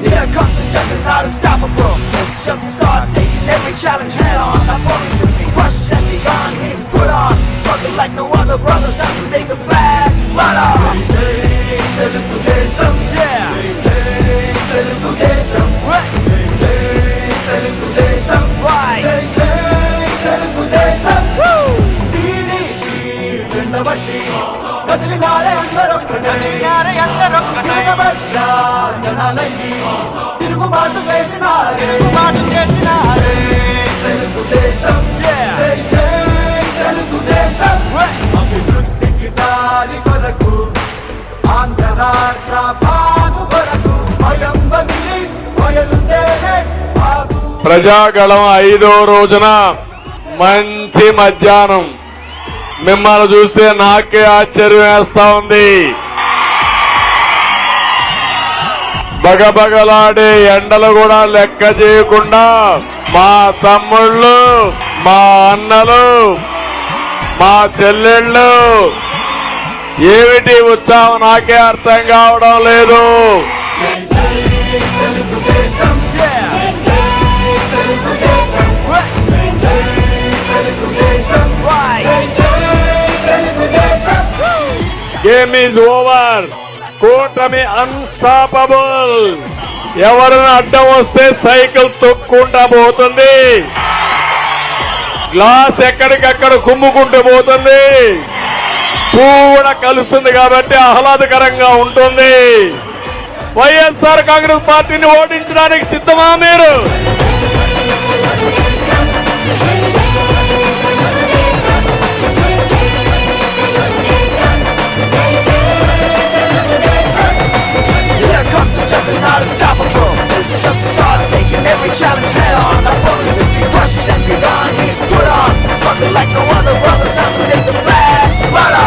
Here comes the juggernaut, unstoppable. Let's just start, taking every challenge head on. Telugudesam, woo. TDP రెండబట్టి కదిలినారే అందరొక్కటే తిరగబడ్డా జనాలయ్యి తిరుగుబాటు చేసినారే జై తెలుగుదేశం జై జై తెలుగుదేశం అభివృద్ధికి దారి కొరకు ఆంధ్ర రాష్ట్ర బాగు కొరకు భయం బదిలి బయలుదేరే బాబు ప్రజాగళం ఐదో రోజున మంచి మధ్యాహ్నం. మిమ్మల్ని చూస్తే నాకే ఆశ్చర్యం వేస్తా ఉంది. బగబగలాడే ఎండలు కూడా లెక్క చేయకుండా మా తమ్ముళ్ళు మా అన్నలు మా చెల్లెళ్ళు ఏమిటి ఉత్సాహం? నాకే అర్థం కావడం లేదు. Game is over. కూటమి అన్స్టాపబుల్ ఎవరిని అడ్డం వస్తే సైకిల్ తొక్కుంటా పోతుంది. గ్లాస్ ఎక్కడికక్కడ కుమ్ముకుంటూ పోతుంది. కూడా కలుస్తుంది కాబట్టి ఆహ్లాదకరంగా ఉంటుంది. వైఎస్ఆర్ కాంగ్రెస్ పార్టీని ఓడించడానికి సిద్ధమా మీరు? brothers, I create the fast. Uh,